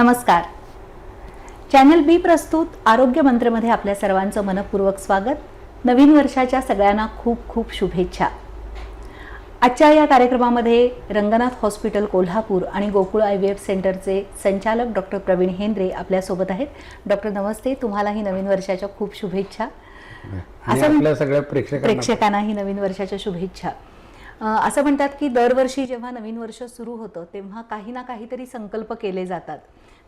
नमस्कार. चॅनल बी प्रस्तुत आरोग्य मंत्रमध्ये आपल्या सर्वांचं मनपूर्वक स्वागत. नवीन वर्षाच्या सगळ्यांना खूप खूप शुभेच्छा. आजच्या या कार्यक्रमामध्ये रंगनाथ हॉस्पिटल कोल्हापूर आणि गोकुळ आय व्ही एफ सेंटरचे संचालक डॉक्टर प्रवीण हेंद्रे आपल्यासोबत आहेत. डॉक्टर नमस्ते तुम्हालाही नवीन वर्षाच्या खूप शुभेच्छा. असं आपल्या सगळ्या प्रेक्षकांना प्रेक्षकांनाही नवीन वर्षाच्या शुभेच्छा. असं म्हणतात की दरवर्षी जेव्हा नवीन वर्ष सुरू होतं तेव्हा काही ना काहीतरी संकल्प केले जातात.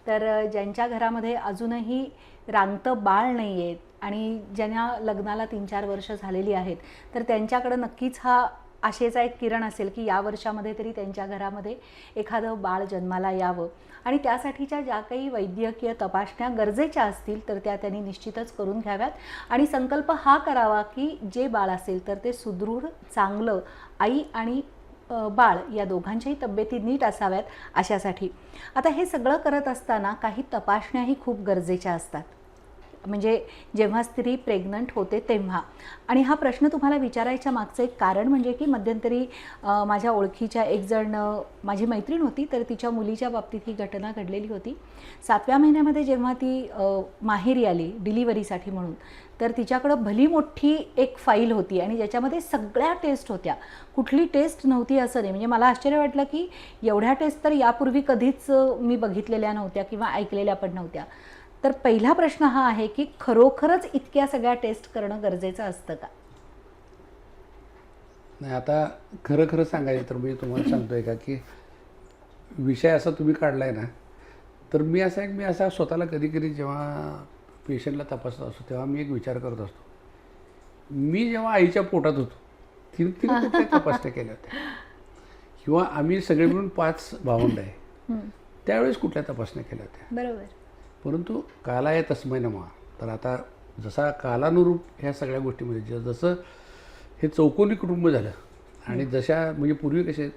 तर ज्यांच्या घरामध्ये अजूनही रांगतं बाळ नाही आहेत आणि ज्यांना लग्नाला तीन चार वर्ष झालेली आहेत तर त्यांच्याकडं नक्कीच हा आशेचा एक किरण असेल की या वर्षामध्ये तरी त्यांच्या घरामध्ये एखादं बाळ जन्माला यावं. आणि त्यासाठीच्या ज्या काही वैद्यकीय तपासण्या गरजेच्या असतील तर त्या त्यांनी निश्चितच करून घ्याव्यात. आणि संकल्प हा करावा की जे बाळ असेल तर ते सुदृढ चांगलं आई आणि बाळ या दोघांच्याही तब्येती नीट असाव्यात अशासाठी. आता हे सगळं करत असताना काही तपासण्याही खूप गरजेच्या असतात. म्हणजे जेव्हा स्त्री प्रेग्नंट होते तेव्हा. आणि हा प्रश्न तुम्हाला विचारायच्या मागचं एक कारण म्हणजे की मध्यंतरी माझ्या ओळखीच्या एक जण माझी मैत्रीण होती तर तिच्या मुलीच्या बाबतीत ही घटना घडलेली होती. सातव्या महिन्यामध्ये जेव्हा ती माहेरी आली डिलिव्हरीसाठी म्हणून तर तिच्याकडं भली मोठी एक फाईल होती आणि ज्याच्यामध्ये सगळ्या टेस्ट होत्या. कुठली टेस्ट नव्हती असं नाही. म्हणजे मला आश्चर्य वाटलं की एवढ्या टेस्ट तर यापूर्वी कधीच मी बघितलेल्या नव्हत्या किंवा ऐकलेल्या पण नव्हत्या. तर पहिला प्रश्न हा आहे की खरोखरच इतक्या सगळ्या टेस्ट करणं गरजेचं असतं का? नाही आता खरं खरं सांगायचं तर मी तुम्हाला सांगतोय का की विषय असा तुम्ही काढलाय ना तर मी असा एक मी असा स्वतःला कधी कधी जेव्हा पेशंटला तपासत असतो तेव्हा मी एक विचार करत असतो. मी जेव्हा आईच्या पोटात होतो तिने तिने कुठल्या तपासण्या केल्या होत्या. किंवा आम्ही सगळे मिळून पाच भावंड आहे त्यावेळेस कुठल्या तपासण्या केल्या होत्या? बरोबर. परंतु कालाय तस्मै नमा तर आता जसा कालानुरूप ह्या सगळ्या गोष्टीमध्ये जसं हे चौकोनी कुटुंब झालं आणि जशा म्हणजे पूर्वी कसे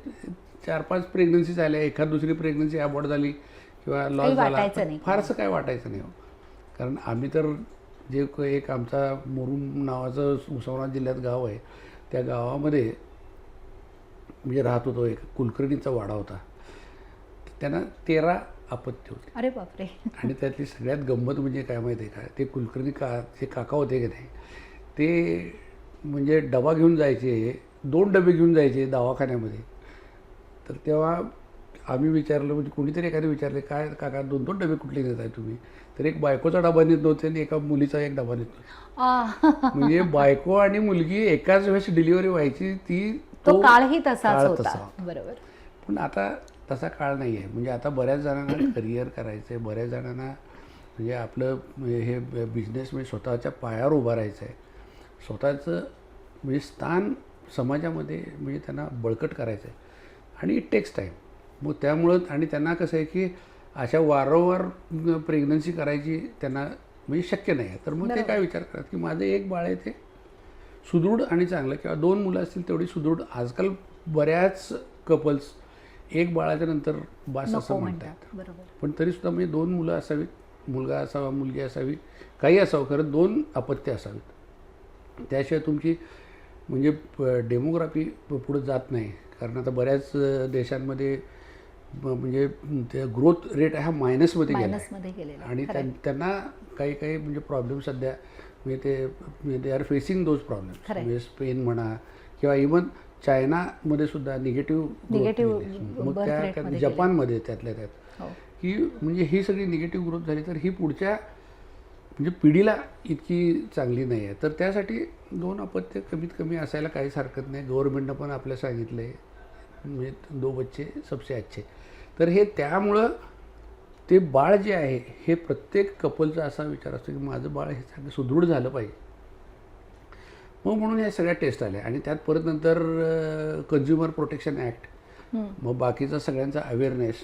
चार पाच प्रेग्नन्सी झाल्या एखाद दुसरी प्रेग्नन्सी अबॉर्ड झाली किंवा लॉस झाला. फारसं काय वाटायचं नाही हो. कारण आम्ही तर जे क- एक आमचा मुरुम नावाचं उस्मानाबाद जिल्ह्यात गाव आहे त्या गावामध्ये म्हणजे राहत होतो एक कुलकर्णीचा वाडा होता त्यांना तेरा अपत्य होते. अरे बापरे. आणि त्यातली सगळ्यात गंमत म्हणजे काय माहिती आहे का? ते कुलकर्णी का जे काका होते की नाही ते म्हणजे डबा घेऊन जायचे दोन डबे घेऊन जायचे दवाखान्यामध्ये. तर तेव्हा आम्ही विचारलं म्हणजे कोणीतरी एखादं विचारले काय काका दोन दोन डबे कुठले नेत आहे तुम्ही? तर एक बायकोचा डबा नेत नव्हते आणि एका मुलीचा एक डबा नेत नव्हते. म्हणजे बायको आणि मुलगी एकाच वेळेस डिलिव्हरी व्हायची ती तो काळही तसा होता. बरोबर. पण आता तसा काळ नाही आहे म्हणजे आता बऱ्याच जणांना करिअर करायचं आहे बऱ्याच जणांना म्हणजे आपलं हे बिझनेस म्हणजे स्वतःच्या पायावर उभं राहायचं आहे स्वतःचं म्हणजे स्थान समाजामध्ये म्हणजे त्यांना बळकट करायचं आहे आणि इट टेक्स टाईम मग त्यामुळं आणि त्यांना कसं आहे की अशा वारंवार प्रेग्नन्सी करायची त्यांना म्हणजे शक्य नाही आहे तर मग ते. काय विचार करतात की माझं एक बाळ आहे ते सुदृढ आणि चांगलं किंवा दोन मुलं असतील तेवढी सुदृढ. आजकाल बऱ्याच कपल्स एक बाळाच्या नंतर बास असं म्हणतात. पण तरीसुद्धा म्हणजे दोन मुलं असावीत मुलगा असावा मुलगी असावी काही असावं खरं दोन अपत्य असावीत. त्याशिवाय तुमची म्हणजे डेमोग्राफी पुढे जात नाही. कारण आता बऱ्याच देशांमध्ये म्हणजे ते ग्रोथ रेट हा मायनसमध्ये गेला आणि त्यांना काही काही म्हणजे प्रॉब्लेम सध्या म्हणजे ते they are facing those problem. म्हणजे स्पेन म्हणा किंवा इवन चायनामध्ये सुद्धा निगेटिव्ह Negative मग त्या त्यात मध्ये जपानमध्ये त्यातल्या त्यात. हो. की म्हणजे ही सगळी निगेटिव्ह ग्रोथ झाली तर ही पुढच्या म्हणजे पिढीला इतकी चांगली नाही आहे. तर त्यासाठी दोन अपत्य कमीत कमी असायला काहीच हरकत नाही. गव्हर्नमेंटनं पण आपल्या सांगितलं. आहे म्हणजे दो बच्चे सबसे अच्छे. तर हे त्यामुळं ते बाळ जे आहे हे प्रत्येक कपलचा असा विचार असतो की माझं बाळ हे चांगलं सुदृढ झालं पाहिजे. मग म्हणून या सगळ्या टेस्ट आल्या. आणि त्यात परत नंतर कन्झ्युमर प्रोटेक्शन ॲक्ट. मग बाकीचा सगळ्यांचा अवेअरनेस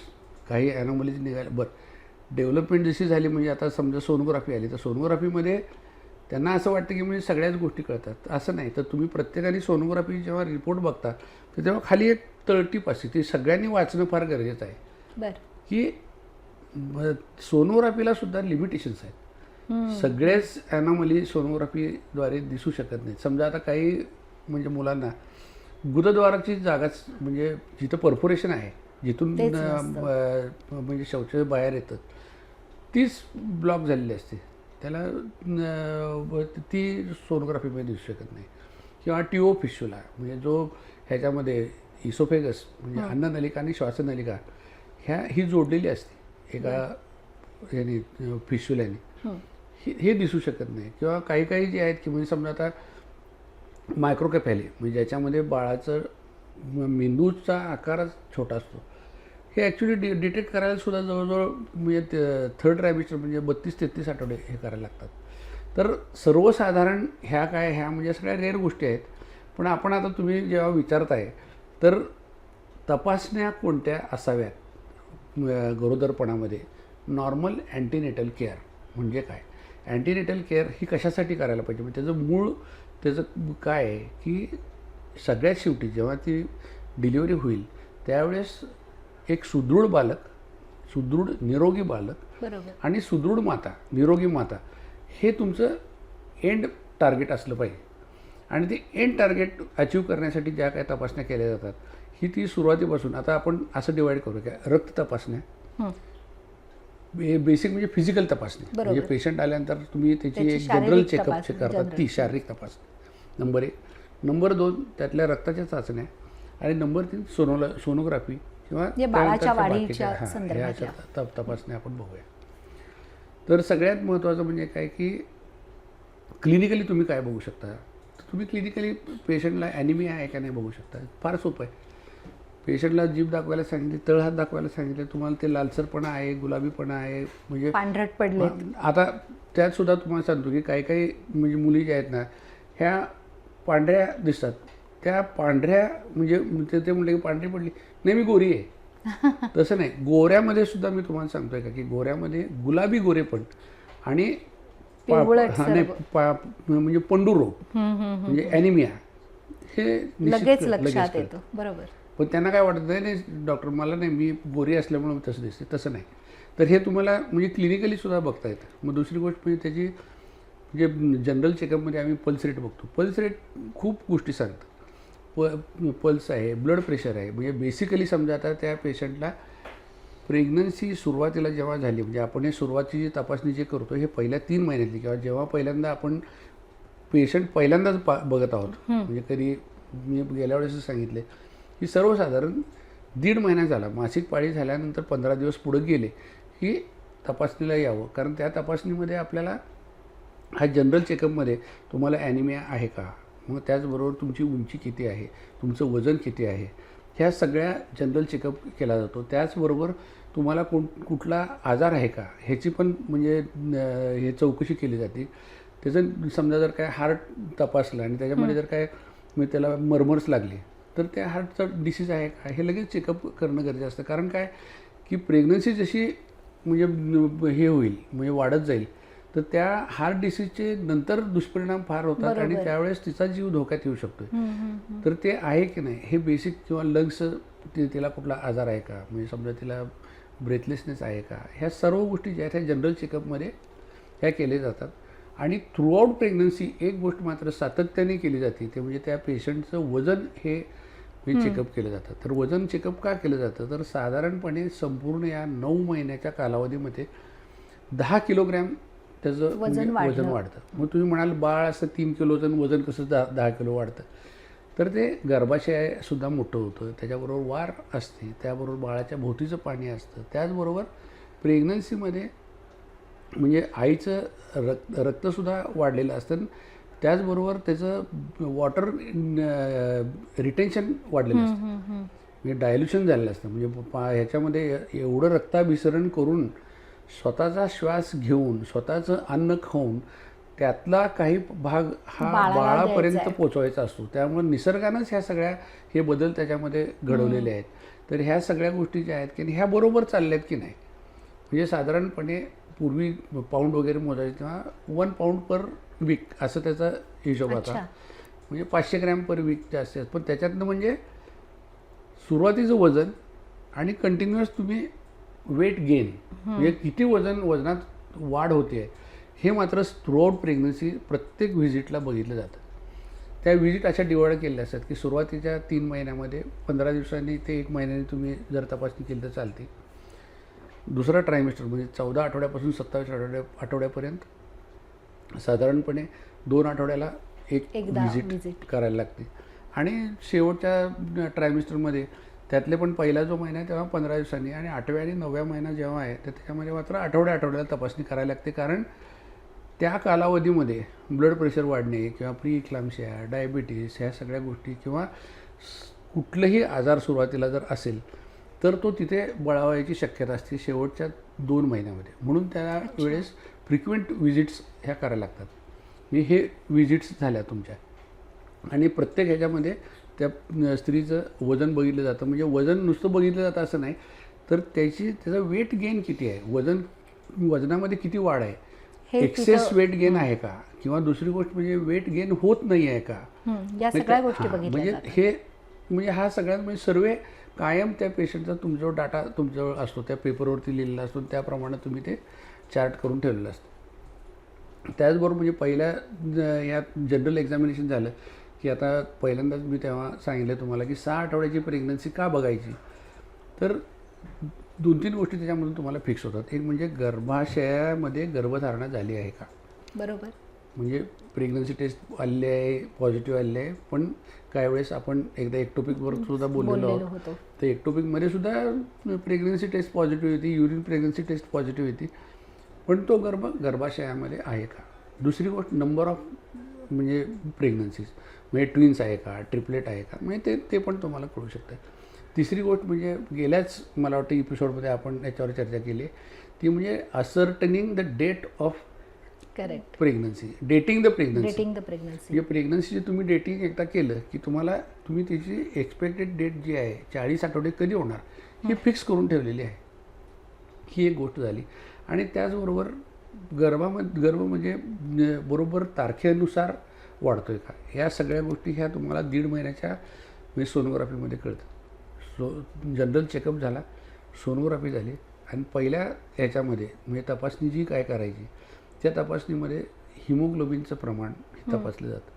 काही ॲनॉमलीज निघाल्या बरं. डेव्हलपमेंट जशी झाली म्हणजे आता समजा सोनोग्राफी आली तर सोनोग्राफीमध्ये त्यांना असं वाटतं की म्हणजे सगळ्याच गोष्टी कळतात. असं नाही. तर तुम्ही प्रत्येकाने सोनोग्राफी जेव्हा रिपोर्ट बघता तर तेव्हा खाली एक तळटीप असते. ती सगळ्यांनी वाचणं फार गरजेचं आहे. की सोनोग्राफीला सुद्धा लिमिटेशन्स आहेत. सगळेच ॲनॉमली सोनोग्राफीद्वारे दिसू शकत नाहीत. समजा आता काही म्हणजे मुलांना गुदद्वाराची जागाच म्हणजे जिथं परफोरेशन आहे जिथून म्हणजे शौच बाहेर येतं तीच ब्लॉक झालेली असते. त्याला ती सोनोग्राफीमध्ये दिसू शकत नाही. किंवा टिओ फिशुला म्हणजे जो ह्याच्यामध्ये इसोफेगस म्हणजे अन्ननलिका आणि श्वासनलिका ह्या ही जोडलेली असते एका ह्याने फिशुल्याने हे हे दिसू शकत नाही. किंवा काही काही जे आहेत की म्हणजे समजा आता मायक्रोकॅफॅली म्हणजे ज्याच्यामध्ये बाळाचं मेंदूचा आकारच छोटा असतो. हे ॲक्च्युली डि डिटेक्ट करायला सुद्धा जवळजवळ म्हणजे थर्ड रॅबिस्टर म्हणजे बत्तीस तेहतीस आठवडे हे करायला लागतात. तर सर्वसाधारण ह्या काय ह्या म्हणजे सगळ्या रेअर गोष्टी आहेत. पण आपण आता तुम्ही जेव्हा विचारताय तर तपासण्या कोणत्या असाव्यात? गरोदरपणामध्ये. नॉर्मल अँटीनेटल केअर म्हणजे काय? अँटीनेटल केअर ही कशासाठी करायला पाहिजे? म्हणजे त्याचं मूळ त्याचं काय आहे की सगळ्यात शेवटी जेव्हा ती डिलिव्हरी होईल त्यावेळेस एक सुदृढ बालक सुदृढ निरोगी बालक आणि सुदृढ माता निरोगी माता हे तुमचं एंड टार्गेट असलं पाहिजे. आणि ते एंड टार्गेट अचीव करण्यासाठी ज्या काही तपासण्या केल्या जातात ही ती सुरुवातीपासून आता आपण असं डिवाईड करू का रक्त तपासण्या. हं. बेसिक म्हणजे फिजिकल तपासणी. म्हणजे पेशंट आल्यानंतर तुम्ही त्याची एक जनरल चेकअप तपासणी, करतात. ती शारीरिक तपासणी. नंबर एक. नंबर दोन त्यातल्या रक्ताच्या चाचण्या आणि नंबर तीन सोनोला सोनोग्राफी किंवा तपासण्या आपण बघूया. तर सगळ्यात महत्त्वाचं म्हणजे काय की क्लिनिकली तुम्ही काय बघू शकता? तुम्ही क्लिनिकली पेशंटला ॲनिमिया आहे का नाही बघू शकता? फार सोपं आहे. पेशंटला जीभ दाखवायला सांगितली तळहात दाखवायला सांगितले तुम्हाला ते लालसरपणा आहे गुलाबीपणा आहे म्हणजे पांढरट पडले आता त्यात सुद्धा तुम्हाला सांगतो की काही काही म्हणजे मुली ज्या आहेत ना ह्या पांढऱ्या दिसतात. त्या पांढऱ्या म्हणजे ते ते म्हटले की पांढरी पडली. नाही मी गोरी आहे. तसं नाही. गोऱ्यामध्ये सुद्धा मी तुम्हाला सांगतोय का की गोऱ्यामध्ये गुलाबी गोरे पण आणि नाही, म्हणजे पंडू रोग हं. म्हणजे ॲनिमिया हे लगेच लक्षात. येतो. बरोबर. पण त्यांना काय वाटत नाही नाही डॉक्टर मला नाही मी गोरी असल्यामुळे तसं दिसते तसं नाही. तर हे तुम्हाला म्हणजे क्लिनिकली सुद्धा बघता येतं मग दुसरी गोष्ट म्हणजे त्याची म्हणजे जनरल चेकअपमध्ये आम्ही पल्स रेट बघतो. पल्स रेट खूप गोष्टी सांगतात. प पल्स आहे ब्लड प्रेशर आहे. म्हणजे बेसिकली समजा आता त्या पेशंटला प्रेग्नन्सी सुरुवातीला जेव्हा झाली म्हणजे आपण हे सुरुवातीची जी तपासणी जे करतो हे पहिल्या तीन महिन्यातली किंवा जेव्हा पहिल्यांदा आपण पेशंट पहिल्यांदाच पा बघत आहोत. म्हणजे कधी मी गेल्या वेळेस सांगितले की सर्वसाधारण दीड महिना झाला. मासिक पाळी झाल्यानंतर पंधरा दिवस पुढे गेले. की तपासणीला यावं. कारण त्या तपासणीमध्ये आपल्याला हा जनरल चेकअपमध्ये तुम्हाला ॲनिमिया आहे का? मग त्याचबरोबर तुमची उंची किती आहे? तुमचं वजन किती आहे? ह्या सगळ्या जनरल चेकअप केला जातो. त्याचबरोबर तुम्हाला कोण कुठला आजार आहे का? ह्याची पण म्हणजे हे चौकशी केली जाते. त्याचं समजा जर काय हार्ट तपासलं आणि त्याच्यामध्ये जर काय म्हणजे त्याला मरमर्स लागली तर त्या हार्टचं डिसीज आहे का? हे लगेच चेकअप करणं गरजेचं असतं. कारण काय? की प्रेग्नन्सी जशी म्हणजे हे होईल म्हणजे वाढत जाईल तर त्या हार्ट डिसीजचे नंतर दुष्परिणाम फार होतात आणि. त्यावेळेस तिचा जीव धोक्यात येऊ शकतो. तर ते आहे की नाही? हे बेसिक किंवा लंग्स तिला कुठला आजार आहे का? म्हणजे समजा तिला ब्रेथलेसनेस आहे का? ह्या सर्व गोष्टी ज्या आहेत ह्या जनरल चेकअपमध्ये ह्या केले जातात. आणि थ्रूआउट प्रेग्नन्सी एक गोष्ट मात्र सातत्याने केली जाते ते म्हणजे त्या पेशंटचं वजन हे चेकअप केलं जातं. तर वजन चेकअप का केलं जातं? तर साधारणपणे संपूर्ण या नऊ महिन्याच्या कालावधीमध्ये दहा किलोग्रॅम त्याचं वजन म्हणजे वजन. वाढतं. मग तुम्ही म्हणाल बाळ असं तीन किलोचं वजन कसं दहा दहा किलो वाढतं? तर ते गर्भाशय सुद्धा मोठं होतं. त्याच्याबरोबर वार असते. त्याबरोबर बाळाच्या भोवतीचं पाणी असतं. त्याचबरोबर प्रेग्नन्सीमध्ये म्हणजे आईचं रक्त रक्तसुद्धा वाढलेलं असतं. त्याचबरोबर त्याचं वॉटर रिटेन्शन वाढलेलं असतं. म्हणजे डायल्युशन झालेलं असतं. म्हणजे पा ह्याच्यामध्ये एवढं रक्ताभिसरण करून स्वतःचा श्वास घेऊन स्वतःचं अन्न खाऊन त्यातला काही भाग हा बाळापर्यंत. पोचवायचा असतो. त्यामुळे निसर्गानंच ह्या सगळ्या हे बदल त्याच्यामध्ये घडवलेले आहेत. तर ह्या सगळ्या गोष्टी ज्या आहेत की ह्या बरोबर चालल्या आहेत की नाही? म्हणजे साधारणपणे पूर्वी पाऊंड वगैरे मोजायचे तेव्हा वन पाऊंड पर वीक असं त्याचा हिशोब होता. म्हणजे पाचशे ग्रॅम पर वीक जास्त पण त्याच्यातनं म्हणजे सुरुवातीचं वजन आणि कंटिन्युअस तुम्ही वेट गेन म्हणजे किती वजन वजनात वाढ होते हे मात्र थ्रूआउट प्रेग्नन्सी प्रत्येक व्हिजिटला बघितलं जातं. त्या व्हिजिट अशा डिवाइड केलेल्या असतात की सुरुवातीच्या तीन महिन्यामध्ये पंधरा दिवसांनी ते एक महिन्याने तुम्ही जर तपासणी केली तर चालते. दुसरा ट्रायमिस्टर म्हणजे चौदा आठवड्यापासून सत्तावीस आठवड्या आठवड्यापर्यंत साधारणपणे दोन आठवड्याला एक व्हिजिट. करायला लागते. आणि शेवटच्या ट्रायमिस्टरमध्ये त्यातले पण पहिला जो महिना आहे तेव्हा पंधरा दिवसांनी आणि आठव्या आणि नवव्या महिना जेव्हा आहे तर त्याच्यामध्ये मात्र आठवड्या आठवड्याला तपासणी करायला लागते. कारण त्या कालावधीमध्ये ब्लड प्रेशर वाढणे किंवा प्री इक्लाम्शिया डायबिटीस ह्या सगळ्या गोष्टी किंवा कुठलंही आजार सुरुवातीला जर असेल तर तो तिथे बळावायची शक्यता असते शेवटच्या दोन महिन्यामध्ये. म्हणून त्या वेळेस फ्रिक्वेंट विजिट्स ह्या करायला लागतात. म्हणजे हे विजिट्स झाल्या तुमच्या. आणि प्रत्येक ह्याच्यामध्ये त्या स्त्रीचं वजन बघितलं जातं. म्हणजे वजन नुसतं बघितलं जातं असं नाही. तर त्याची त्याचं वेट गेन किती आहे? वजन वजनामध्ये किती वाढ आहे? हे एक्सेस वेट गेन आहे का? किंवा दुसरी गोष्ट म्हणजे वेट गेन होत नाही आहे का? या म्हणजे सगळ्या त्या- गोष्टी हां, म्हणजे हे म्हणजे हा सगळ्यात म्हणजे सर्व कायम त्या पेशंटचा तुमच्याजवळ डाटा तुमच्याजवळ असतो त्या पेपरवरती लिहिलेला असतो त्याप्रमाणे तुम्ही ते चार्ट करून ठेवलेलं असतं. त्याचबरोबर म्हणजे पहिल्या ज- या जनरल एक्झामिनेशन झालं की आता पहिल्यांदाच मी तेव्हा सांगितलं तुम्हाला की सहा आठवड्याची प्रेग्नन्सी का बघायची? तर दोन तीन गोष्टी त्याच्यामधून तुम्हाला फिक्स होतात. एक म्हणजे गर्भाशयामध्ये गर्भधारणा झाली आहे का? बरोबर. म्हणजे प्रेग्नन्सी टेस्ट आलेली आहे पॉझिटिव्ह आलेले आहे पण काही वेळेस आपण एकदा एक्टोपिकवर सुद्धा बोललेलो आहोत. होतो. तर एक्टोपिकमध्ये सुद्धा प्रेग्नन्सी टेस्ट पॉझिटिव्ह होती युरिन प्रेग्नन्सी टेस्ट पॉझिटिव्ह होती. पण तो गर्भ गर्भाशयामध्ये आहे का? दुसरी गोष्ट नंबर ऑफ म्हणजे प्रेग्नन्सीज म्हणजे ट्विन्स आहे का? ट्रिपलेट आहे का? म्हणजे ते ते पण तुम्हाला कळू शकतं. तिसरी गोष्ट म्हणजे गेल्याच मला वाटतं एपिसोडमध्ये आपण याच्यावर चर्चा केली. ती म्हणजे ascertaining the date of correct pregnancy dating the pregnancy dating the pregnancy म्हणजे प्रेग्नन्सीचे तुम्ही डेटिंग एकदा केलं की तुम्हाला तुम्ही त्याची एक्सपेक्टेड डेट जी आहे चाळीस आठवडे कधी होणार ही फिक्स करून ठेवलेली आहे. ही एक गोष्ट झाली. आणि त्याचबरोबर गर्भामध्ये गर्भ म्हणजे बरोबर तारखेनुसार वाढतोय का या सगळ्या गोष्टी ह्या तुम्हाला दीड महिन्याच्या म्हणजे सोनोग्राफीमध्ये कळतं सो जनरल चेकअप झाला सोनोग्राफी झाली आणि पहिल्या ह्याच्यामध्ये म्हणजे तपासणी जी काय करायची त्या तपासणीमध्ये हिमोग्लोबिनचं प्रमाण तपासलं जातं.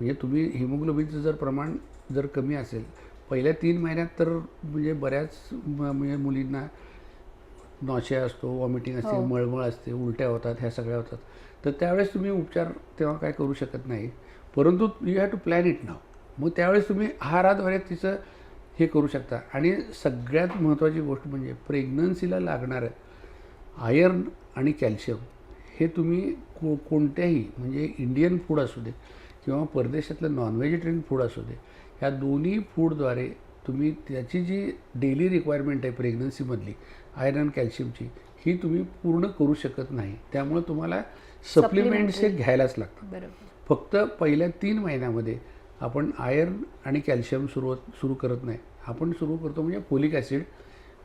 म्हणजे तुम्ही हिमोग्लोबिनचं जर प्रमाण जर कमी असेल पहिल्या तीन महिन्यात तर म्हणजे बऱ्याच म- म्हणजे मुलींना नॉशिया असतो वॉमिटिंग असते हो. मळमळ असते उलट्या होतात ह्या सगळ्या होतात. तर त्यावेळेस तुम्ही उपचार तेव्हा काय करू शकत नाही. परंतु you have to plan it now मग त्यावेळेस तुम्ही आहाराद्वारे तिचं हे करू शकता. आणि सगळ्यात महत्त्वाची गोष्ट म्हणजे प्रेग्नन्सीला लागणारं आयर्न आणि कॅल्शियम हे तुम्ही को कोणत्याही म्हणजे इंडियन फूड असू दे किंवा परदेशातलं नॉन व्हेजिटेरियन फूड असू दे ह्या दोन्ही फूडद्वारे तुम्ही त्याची जी डेली रिक्वायरमेंट आहे प्रेग्नन्सीमधली आयर्न कॅल्शियमची ही तुम्ही पूर्ण करू शकत नाही. त्यामुळे तुम्हाला सप्लिमेंट्स हे घ्यायलाच लागतात फक्त पहिल्या तीन महिन्यामध्ये आपण आयर्न आणि कॅल्शियम सुरू सुरू करत नाही. आपण सुरू करतो म्हणजे फोलिक ॲसिड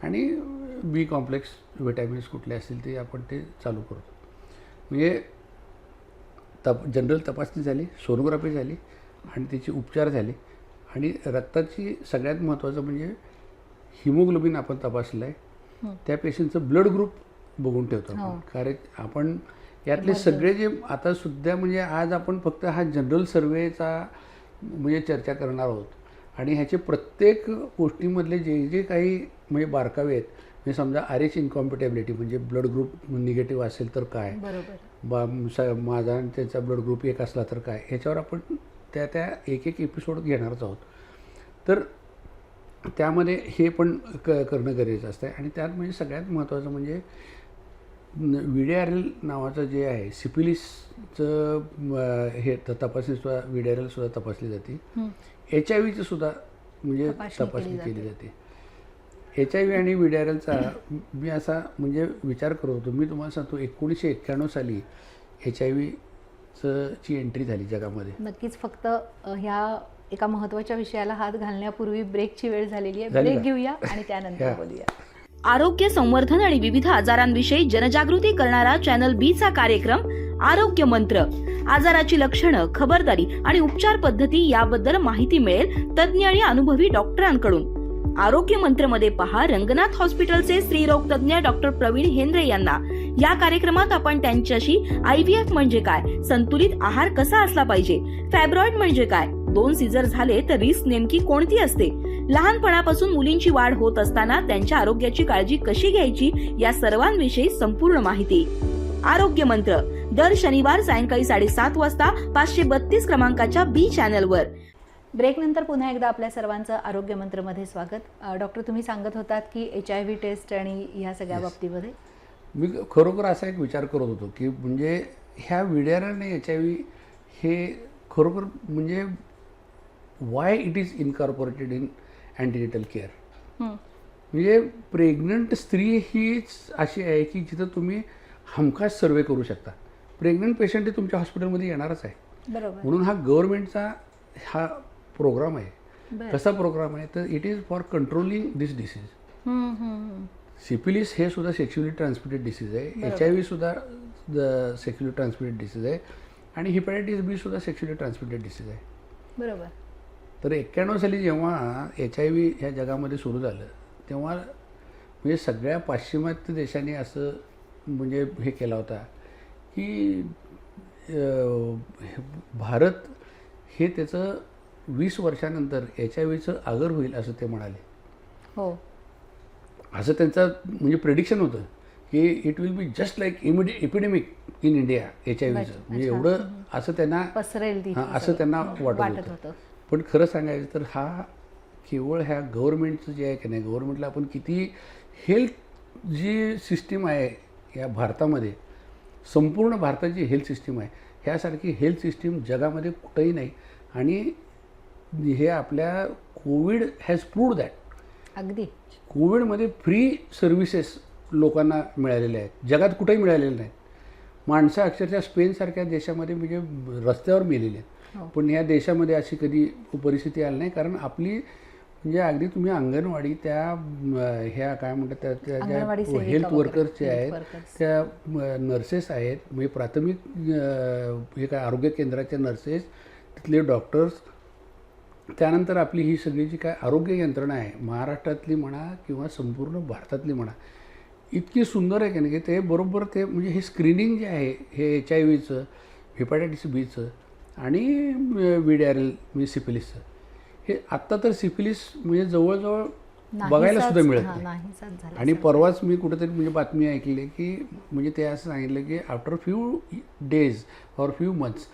आणि बी कॉम्प्लेक्स विटॅमिन्स कुठले असतील ते आपण ते चालू करतो. म्हणजे तप जनरल तपासणी झाली सोनोग्राफी झाली आणि त्याचे उपचार झाले. आणि रक्ताची सगळ्यात महत्त्वाचं म्हणजे हिमोग्लोबिन आपण तपासलं आहे. त्या पेशंटचं ब्लड ग्रुप बघून ठेवतो हो. आपण कारण आपण यातले सगळे जे आता सुद्धा म्हणजे आज आपण फक्त हा जनरल सर्वेचा म्हणजे चर्चा करणार आहोत. आणि ह्याचे प्रत्येक गोष्टीमधले जे जे काही म्हणजे बारकावे आहेत म्हणजे समजा आर एच इनकॉम्पिटेबिलिटी म्हणजे ब्लड ग्रुप निगेटिव्ह असेल तर काय? बरोबर. बा माझा आणि त्यांचा ब्लड ग्रुप एक असला तर काय? ह्याच्यावर आपण त्या त्या एक एक एपिसोड घेणारच आहोत. तर त्यामध्ये हे पण क करणं गरजेचं असतं आणि त्यात म्हणजे सगळ्यात महत्त्वाचं म्हणजे एल नावाचं जे आहे सिपिलिसचं हे त- तपासणीसुद्धा व्ही आर एलसुद्धा तपासली जाते. एच आय व्हीची सुद्धा म्हणजे तपासणी तपासणी केली जाते. एच आय व्ही आणि व्ही आर एलचा मी असा म्हणजे विचार करत होतो. मी तुम्हाला सांगतो एकोणीसशे एक्क्याण्णव साली एच आय व्हीचं ची एंट्री झाली जगामध्ये. नक्कीच फक्त ह्या एका महत्त्वाच्या विषयाला हात घालण्यापूर्वी ब्रेकची वेळ झालेली आहे. ब्रेक? घेऊया आणि त्यानंतर. बोलूया. आरोग्य संवर्धन आणि विविध आजारांविषयी जनजागृती करणारा चॅनल बी चा कार्यक्रम आरोग्य मंत्र. आजाराची लक्षणं खबरदारी आणि उपचार पद्धती याबद्दल माहिती मिळेल तज्ज्ञ आणि अनुभवी डॉक्टरांकडून. आरोग्य मंत्रमध्ये पहा रंगनाथ हॉस्पिटलचे स्त्रीरोग तज्ज्ञ डॉक्टर प्रवीण हेंद्रे यांना. या कार्यक्रमात आपण त्यांच्याशी आयव्हीएफ म्हणजे काय संतुलित आहार कसा असला पाहिजे फॅब्रॉइड म्हणजे काय दोन सीझर झाले तर रिस्क नेमकी कोणती असते? लहानपणापासून मुलींची वाढ होत असताना त्यांच्या आरोग्याची काळजी कशी घ्यायची? या सर्वांविषयी संपूर्ण माहिती. आरोग्य मंत्र. दर शनिवार सायंकाळी साडेसात वाजता पाचशे बत्तीस क्रमांकाच्या बी चॅनलवर ब्रेकनंतर पुन्हा एकदा आपल्या सर्वांचं आरोग्य मंत्रमध्ये स्वागत. डॉक्टर तुम्ही सांगत होतात की एच आय व्ही टेस्ट आणि ह्या सगळ्या बाबतीमध्ये? मी खरोखर असा एक विचार करत होतो की म्हणजे ह्या विड्यार आणि एच आय व्ही हे खरोखर म्हणजे why it is incorporated in antenatal care म्हणजे प्रेग्नंट स्त्री हीच अशी आहे की जिथं तुम्ही हमखास सर्वे करू शकता. प्रेग्नंट पेशंट हे तुमच्या हॉस्पिटलमध्ये येणारच आहे. म्हणून हा गव्हर्नमेंटचा हा प्रोग्राम आहे. कसा प्रोग्राम आहे? तर it is for controlling this disease. Syphilis हे सुद्धा सेक्शुअली ट्रान्समिटेड डिसीज आहे. एच आय व्ही सुद्धा सेक्शुअली ट्रान्समिटेड डिसीज आहे. आणि हिपॅटायटिस बी सुद्धा सेक्शुअली ट्रान्समिटेड डिसीज आहे. बरोबर. तर एक्क्याण्णव साली जेव्हा एच आय व्ही ह्या जगामध्ये सुरू झालं तेव्हा म्हणजे सगळ्या पाश्चिमात्य देशांनी असं म्हणजे हे केला होता की हे- भारत हे त्याचं वीस वर्षानंतर एच आय व्हीचं आगर होईल असं ते म्हणाले. हो. असं त्यांचं म्हणजे प्रेडिक्शन होतं की it will be just like immediate epidemic in India H I व्हीचं. म्हणजे एवढं असं त्यांना हां असं त्यांना वाटत वाटत होतं. पण खरं सांगायचं तर हा केवळ ह्या गव्हर्नमेंटचं जे आहे की नाही गव्हर्नमेंटला आपण किती हेल्थ जी सिस्टीम आहे या भारतामध्ये संपूर्ण भारताची हेल्थ सिस्टीम आहे ह्यासारखी हेल्थ सिस्टीम जगामध्ये कुठंही नाही. आणि हे आपल्या कोविड हॅज प्रूव्ड दॅट अगदी. कोविडमध्ये फ्री सर्व्हिसेस लोकांना मिळालेल्या आहेत. जगात कुठेही मिळालेल्या नाहीत माणसं अक्षरशः स्पेनसारख्या देशामध्ये म्हणजे रस्त्यावर मेलेली आहेत. पण या देशामध्ये अशी कधी परिस्थिती आली नाही. कारण आपली म्हणजे अगदी तुम्ही अंगणवाडी त्या ह्या काय म्हणतात त्या- ज्या हेल्थ वर्कर्स जे आहेत. त्या नर्सेस आहेत. म्हणजे प्राथमिक हे काय आरोग्य केंद्राच्या नर्सेस तिथले डॉक्टर्स त्यानंतर आपली ही सगळी जी काय आरोग्य यंत्रणा आहे महाराष्ट्रातली म्हणा किंवा संपूर्ण भारतातली म्हणा इतकी सुंदर आहे की नाही की ते बरोबर ते म्हणजे हे स्क्रीनिंग जे आहे हे एच आय व्हीचं हेपॅटायटिस बीचं आणि विडॅरल म्हणजे सिफिलिसचं हे आत्ता तर सिफिलिस म्हणजे जवळजवळ बघायला सुद्धा मिळत नाही. आणि परवाच मी कुठेतरी म्हणजे बातमी ऐकली की म्हणजे ते असं सांगितलं की after few days or few months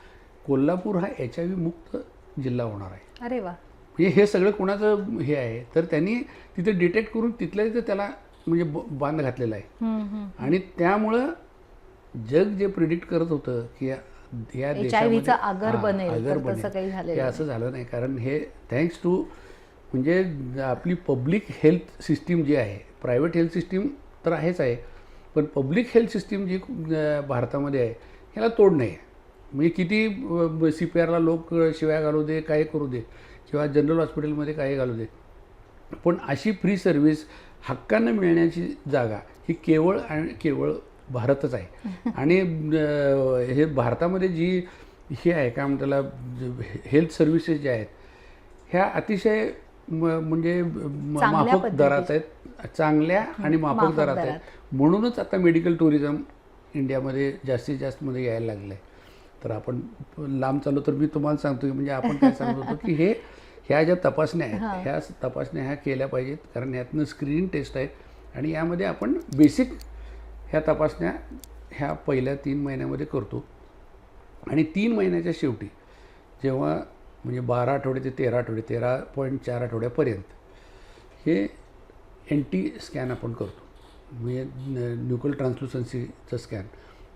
Kolhapur हा एच आय व्ही मुक्त जिल्हा होणार आहे. अरे वा. म्हणजे हे सगळं कोणाचं हे आहे? तर त्यांनी तिथे डिटेक्ट करून तिथल्या तिथे त्याला म्हणजे बांध घातलेला आहे. आणि त्यामुळं जग जे प्रिडिक्ट करत होतं की या या HIV देशामध्ये- चा आगर बनेल, हे असं झालं नाही कारण हे थँक्स टू म्हणजे आपली पब्लिक हेल्थ सिस्टीम जी आहे प्रायव्हेट हेल्थ सिस्टीम तर आहेच आहे पण पब्लिक हेल्थ सिस्टीम जी भारतामध्ये आहे ह्याला तोड नाही. आहे म्हणजे किती सी पी आरला लोक शिवाय घालू दे काय करू दे किंवा जनरल हॉस्पिटलमध्ये काही घालू दे. पण अशी फ्री सर्व्हिस हक्कानं मिळण्याची जागा ही केवळ आणि केवळ भारतच आहे. आणि हे भारतामध्ये जी हे आहे काय म्हणतात त्याला हेल्थ सर्व्हिसेस ज्या आहेत ह्या अतिशय म्हणजे माफक. दरात आहेत. चांगल्या आणि माफक दरात. आहेत. म्हणूनच आता मेडिकल टुरिझम इंडियामध्ये जास्तीत जास्त मध्ये यायला लागलं आहे तर आपण लांब चालू तर मी तुम्हाला सांगतो की म्हणजे आपण काय सांगत होतो की हे ह्या ज्या तपासण्या आहेत ह्या तपासण्या ह्या केल्या पाहिजेत. कारण यातनं स्क्रीनिंग टेस्ट आहे आणि यामध्ये आपण बेसिक ह्या तपासण्या ह्या पहिल्या तीन महिन्यामध्ये करतो. आणि तीन महिन्याच्या शेवटी जेव्हा म्हणजे बारा आठवडे ते तेरा आठवडे तेरा पॉईंट चार आठवड्यापर्यंत हे एन टी स्कॅन आपण करतो. म्हणजे न्यूकल ट्रान्सलुसन्सीचं स्कॅन.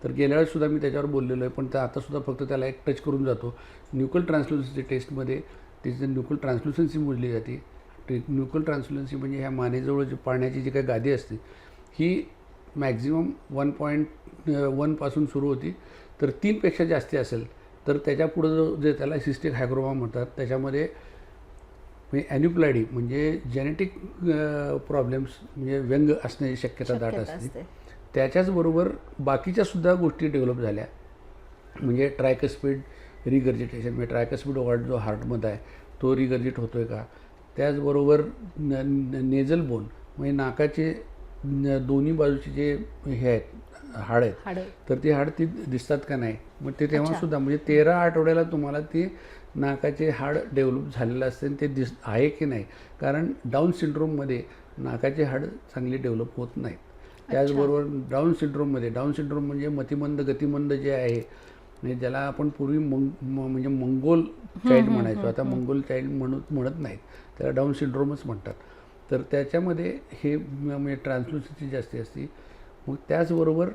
तर गेल्या वेळेस सुद्धा मी त्याच्यावर बोललेलो आहे पण त्या आतासुद्धा फक्त त्याला एक टच करून जातो. न्यूकल ट्रान्सलुसन्सी टेस्टमध्ये त्याची न्यूकल ट्रान्सलुसन्सी मोजली जाते टे न्यूकल ट्रान्सल्युसन्सी म्हणजे ह्या मानेजवळ जी पाण्याची जी काही गादी असते ही मॅक्झिमम वन पॉईंट वनपासून सुरू होती. तर तीनपेक्षा जास्ती असेल तर त्याच्या पुढं जो जे त्याला सिस्टिक हायग्रोमा म्हणतात त्याच्यामध्ये म्हणजे ॲन्युप्लायडी म्हणजे जेनेटिक प्रॉब्लेम्स म्हणजे व्यंग असण्याची शक्यता दाट असते. त्याच्याचबरोबर बाकीच्या सुद्धा गोष्टी डेव्हलप झाल्या. म्हणजे ट्रायकस्पीड रिगर्जिटेशन म्हणजे ट्रायकस्पीड वॉर्ड जो हार्टमध्ये आहे तो रिगर्जिट होतो आहे का? त्याचबरोबर न नेझल बोन म्हणजे नाकाचे दोन्ही बाजूचे जे हे आहेत हाड आहेत तर ती हाड ती दिसतात का नाही? मग ते तेव्हा सुद्धा म्हणजे तेरा आठवड्याला तुम्हाला ती नाकाचे हाड डेव्हलप झालेलं असते आणि ते दिस आहे की नाही? कारण डाऊन सिंड्रोममध्ये नाकाचे हाड चांगली डेव्हलप होत नाहीत. त्याचबरोबर डाऊन सिंड्रोममध्ये डाऊन सिंड्रोम म्हणजे मतिमंद गतिमंद जे आहे म्हणजे ज्याला आपण पूर्वी मंग म- म्हणजे मंगोल चाइल्ड म्हणायचो. आता मंगोल चाइल्ड म्हणू म्हणत नाहीत. त्याला डाऊन सिंड्रोमच म्हणतात. तर त्याच्यामध्ये हे म्हणजे ट्रान्सलुसिटी जास्ती असते मग त्याचबरोबर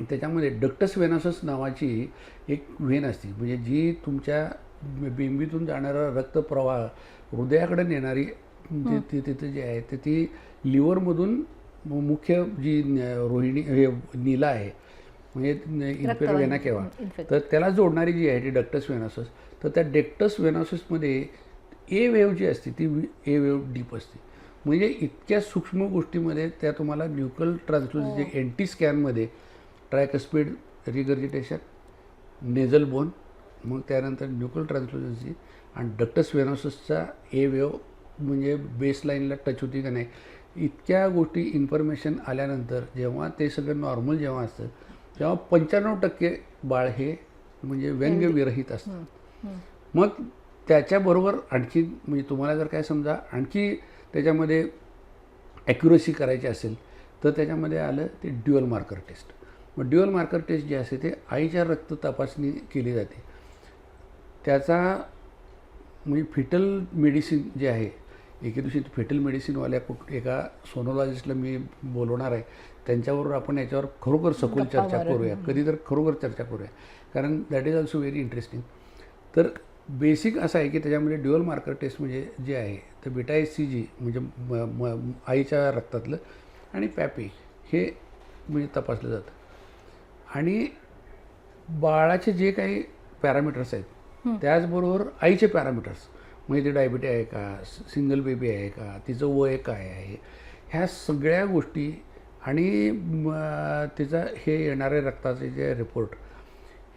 त्याच्यामध्ये डक्टस वेनासस नावाची एक व्हेन असते म्हणजे जी तुमच्या बिंबीतून जाणारा रक्तप्रवाह हृदयाकडे नेणारी जे ती तिथं जी आहे तर ती लिव्हरमधून मुख्य जी रोहिणी हे नीला आहे म्हणजे इन्फेर रक्तवाहिनी. वेना केव्हा इन्फेक्ट. तर त्याला जोडणारी जी आहे ती डक्टस वेनासस तर त्या डेक्टस वेनाससमध्ये ए वेव्ह जी असते ती ए वेव्ह डीप असते. म्हणजे इतक्या सूक्ष्म गोष्टीमध्ये त्या तुम्हाला न्यूकल ट्रान्सलुसिटी एन टी स्कॅनमध्ये ट्रायकस्पीड रिगर्जिटेशन नेझल बोन मग त्यानंतर न्यूकल ट्रान्सलुसन्सी आणि डक्टस वेनोससचा ए वेव्ह म्हणजे बेसलाईनला टच होती का नाही इतक्या गोष्टी इन्फॉर्मेशन आल्यानंतर जेव्हा ते सगळं नॉर्मल जेव्हा असतं तेव्हा पंच्याण्णव टक्के बाळ हे म्हणजे व्यंग्यविरहित असतं. मग त्याच्याबरोबर आणखी म्हणजे तुम्हाला जर काय समजा आणखी त्याच्यामध्ये ॲक्युरसी करायची असेल तर त्याच्यामध्ये आलं ते ड्युअल मार्कर टेस्ट मग ड्युअल मार्कर टेस्ट जे असते ते आईच्या रक्त तपासणी केली जाते. त्याचा म्हणजे फिटल मेडिसिन जे आहे एके दिवशी फेटल मेडिसिनवाल्या कुठ एका सोनोलॉजिस्टला मी बोलवणार आहे त्यांच्याबरोबर आपण याच्यावर खरोखर सखोल चर्चा. करूया. कधी तर खरोखर चर्चा करूया. कारण that is also very interesting तर बेसिक असं आहे की त्याच्यामध्ये ड्युअल मार्कर टेस्ट म्हणजे जे आहे तर बेटा एस सी जी म्हणजे म- म- आईच्या रक्तातलं आणि पॅपी हे म्हणजे तपासलं जातं. आणि बाळाचे जे काही पॅरामीटर्स आहेत त्याचबरोबर आईचे पॅरामीटर्स म्हणजे ते डायबिटी आहे का सिंगल बेबी आहे का तिचं वय काय आहे ह्या सगळ्या गोष्टी आणि तिचा हे येणारे रक्ताचे जे रिपोर्ट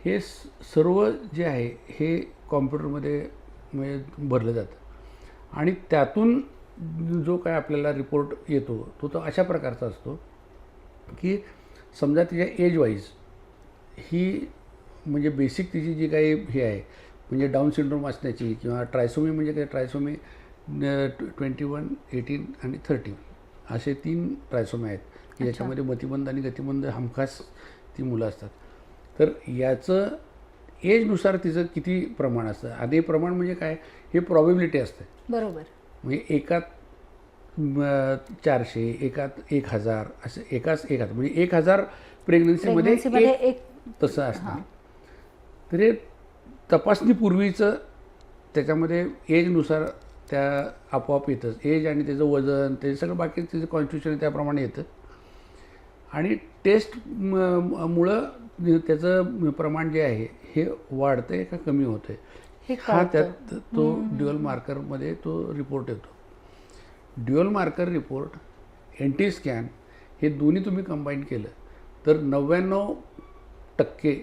हे सर्व जे आहे हे कॉम्प्युटरमध्ये म्हणजे भरलं जातं. आणि त्यातून जो काय आपल्याला रिपोर्ट येतो तो तो अशा प्रकारचा असतो की समजा तिच्या एज वाईज ही म्हणजे बेसिक तिची जी काही हे आहे म्हणजे डाऊन सिंड्रोम असण्याची किंवा ट्रायसोमी म्हणजे काय ट्रायसोमी ट्वेंटी वन एटीन आणि थर्टी असे तीन ट्रायसोमी आहेत की ज्याच्यामध्ये मतिमंद आणि गतिमंद हमखास ती मुलं असतात. तर याचं एजनुसार तिचं किती प्रमाण असतं? आणि प्रमाण म्हणजे काय? हे प्रॉबिबिलिटी असते. बरोबर. म्हणजे एकात चारशे एकात एक हजार असं एकाच एक हजार म्हणजे एक हजार प्रेग्नन्सीमध्ये एक तसं असणार तर हे तपासणीपूर्वीचं त्याच्यामध्ये एजनुसार त्या आपोआप येतंच एज आणि त्याचं वजन ते सगळं बाकी त्याचं कॉन्स्टिट्यूशन त्याप्रमाणे येतं. आणि टेस्ट मुळं त्याचं प्रमाण जे आहे हे वाढतंय का कमी होतंय? हे हा. त्यात तो ड्युअल मार्करमध्ये तो रिपोर्ट येतो. Dual marker report N T scan हे दोन्ही तुम्ही कंबाईन केलं तर नव्याण्णव टक्के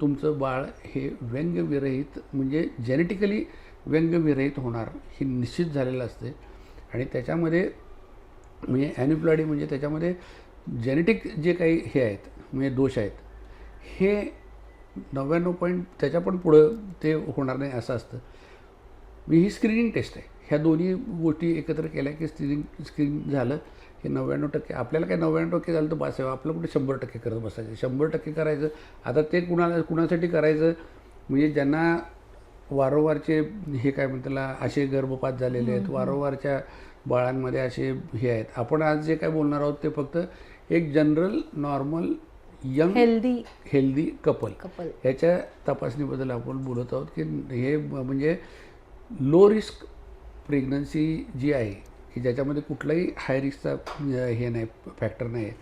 तुमचं बाळ हे व्यंगविरहित म्हणजे जेनेटिकली व्यंगविरहित होणार हे निश्चित झालेलं असते आणि त्याच्यामध्ये म्हणजे ॲन्युप्लॉडी म्हणजे त्याच्यामध्ये जेनेटिक जे काही हे आहेत म्हणजे दोष आहेत हे नव्याण्णव पॉईंट त्याच्या पण पुढं ते होणार नाही असं असतं. मी ही स्क्रीनिंग टेस्ट आहे. ह्या दोन्ही गोष्टी एकत्र केल्या की स्क्रीनिंग स्क्रीन झालं की नव्याण्णव टक्के आपल्याला काय नव्याण्णव टक्के झालं तर बस आहे. आपलं कुठे शंभर टक्के करत बसायचं? शंभर टक्के करायचं आता ते कुणाला कुणासाठी करायचं? म्हणजे ज्यांना वारंवारचे हे काय म्हणतात असे गर्भपात झालेले आहेत वारंवारच्या बाळांमध्ये असे हे आहेत. आपण आज जे काय बोलणार आहोत ते फक्त एक general normal young healthy healthy couple. Couple. ह्याच्या तपासणीबद्दल आपण बोलत आहोत की हे म्हणजे लो रिस्क प्रेग्नन्सी जी आहे की ज्याच्यामध्ये कुठलाही हाय रिस्कचा हे नाही फॅक्टर नाही आहे.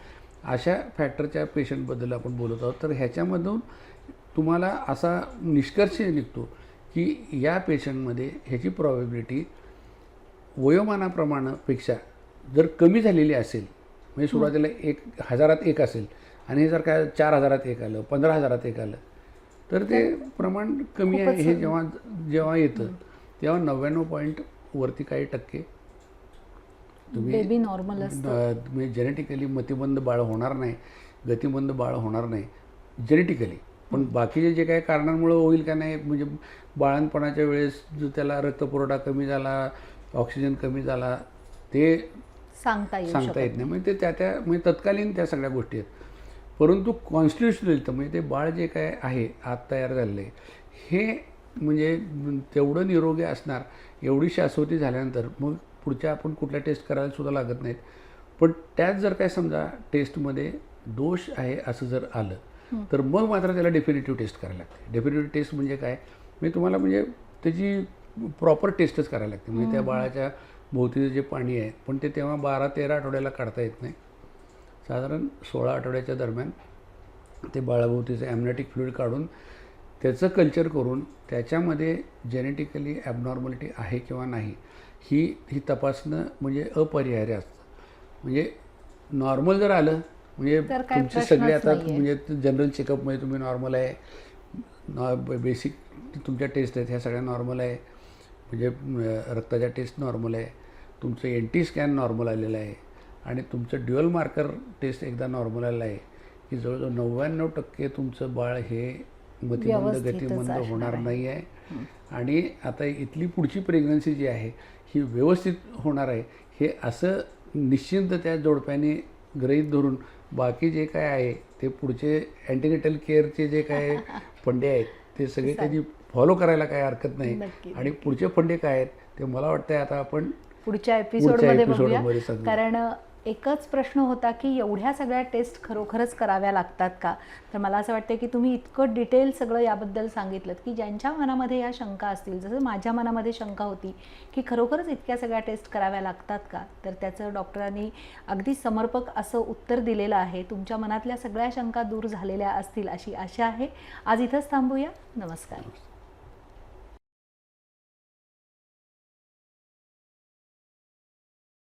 अशा फॅक्टरच्या पेशंटबद्दल आपण बोलत आहोत. तर ह्याच्यामधून तुम्हाला असा निष्कर्ष निघतो की या पेशंटमध्ये ह्याची प्रॉबिलिटी वयोमानाप्रमाणे पेक्षा जर कमी झालेली असेल म्हणजे सुरुवातीला एक हजारात एक असेल आणि हे जर काय चार हजारात एक आलं पंधरा हजारात एक आलं तर ते प्रमाण कमी आहे. हे जेव्हा जेव्हा येतं तेव्हा नव्याण्णव पॉईंट वरती काही टक्के तुम्ही बेबी नॉर्मल म्हणजे जेनेटिकली मतिमंद बाळ होणार नाही गतिमंद बाळ होणार नाही जेनेटिकली पण बाकीचे जे काही कारणांमुळे होईल का नाही म्हणजे बाळणपणाच्या वेळेस जो त्याला रक्तपुरवठा कमी झाला ऑक्सिजन कमी झाला ते सांगता येऊ सांगता येत नाही. म्हणजे ते त्या त्या म्हणजे तत्कालीन त्या सगळ्या गोष्टी आहेत. परंतु कॉन्स्टिट्युशनल तर म्हणजे ते बाळ जे काय आहे आत तयार झालेलं आहे हे म्हणजे तेवढं निरोगी असणार एवढी शाश्वती झाल्यानंतर मग पुढच्या आपण कुठल्या टेस्ट करायला सुद्धा लागत नाहीत. पण त्यात जर काय समजा टेस्टमध्ये दोष आहे असं जर आलं तर मग मात्र त्याला डेफिनेटिव्ह टेस्ट करायला लागते. डेफिनेटिव्ह टेस्ट म्हणजे काय? मी तुम्हाला म्हणजे त्याची प्रॉपर टेस्टच करायला लागते. म्हणजे त्या बाळाच्या भोवतीचं जे पाणी आहे पण ते तेव्हा बारा तेरा आठवड्याला काढता येत नाही. साधारण सोळा आठवड्याच्या दरम्यान ते बाळाभोवतीचं ॲमनेटिक फ्लुइड काढून त्याचं कल्चर करून त्याच्यामध्ये जेनेटिकली ॲबनॉर्मॅलिटी आहे किंवा नाही ही ही तपासणं म्हणजे अपरिहार्य असतं. म्हणजे नॉर्मल जर आलं म्हणजे तुमचे सगळे आता. म्हणजे जनरल चेकअपमध्ये तुम्ही नॉर्मल आहे नॉ बेसिक तुमच्या टेस्ट आहेत ह्या सगळ्या नॉर्मल आहे. म्हणजे रक्ताच्या टेस्ट नॉर्मल आहे. तुमचं एन टी स्कॅन नॉर्मल आलेलं आहे. आणि तुमचं ड्युअल मार्कर टेस्ट एकदा नॉर्मल आलेलं आहे की जवळजवळ नव्याण्णव टक्के तुमचं बाळ हे मतिमंद गतिमंद होणार. नाही आहे. आणि आता इथली पुढची प्रेग्नन्सी जी आहे ही व्यवस्थित होणार आहे. हे असं निश्चिंत त्या जोडप्याने गृहीत धरून बाकी जे काय आहे ते पुढचे अँटीनेटल केअरचे जे काय फंडे आहेत ते सगळे त्यांनी फॉलो करायला काय हरकत नाही. आणि पुढचे फंडे काय आहेत ते मला वाटतंय आता आपण पुढच्या एपिसोडमध्ये बघूया. कारण एकच प्रश्न होता की एवढ्या सगळ्या टेस्ट खरोखरच कराव्या लागतात का? तर मला असं वाटतं की तुम्ही इतकं डिटेल सगळं याबद्दल सांगितलं की ज्यांच्या मनामध्ये या शंका असतील जसं माझ्या मनामध्ये शंका होती की खरोखरच इतक्या सगळ्या टेस्ट कराव्या लागतात का? तर त्याचं डॉक्टरांनी अगदी समर्पक असं उत्तर दिलेलं आहे. तुमच्या मनातल्या सगळ्या शंका दूर झालेल्या असतील अशी आशा आहे. आज इथंच थांबूया. नमस्कार.